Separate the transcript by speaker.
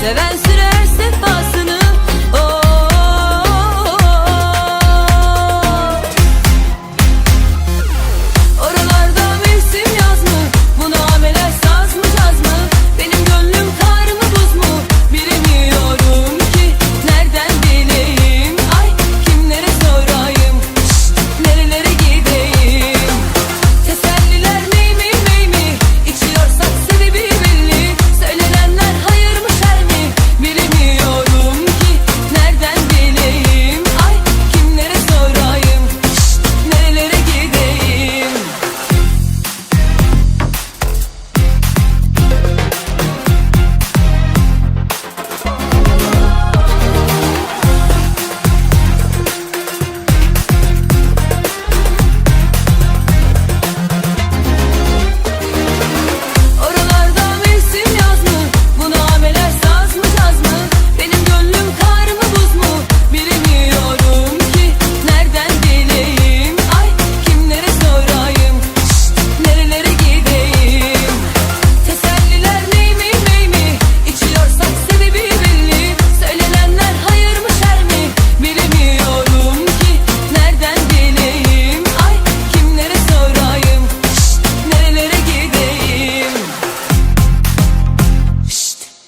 Speaker 1: Seven sıra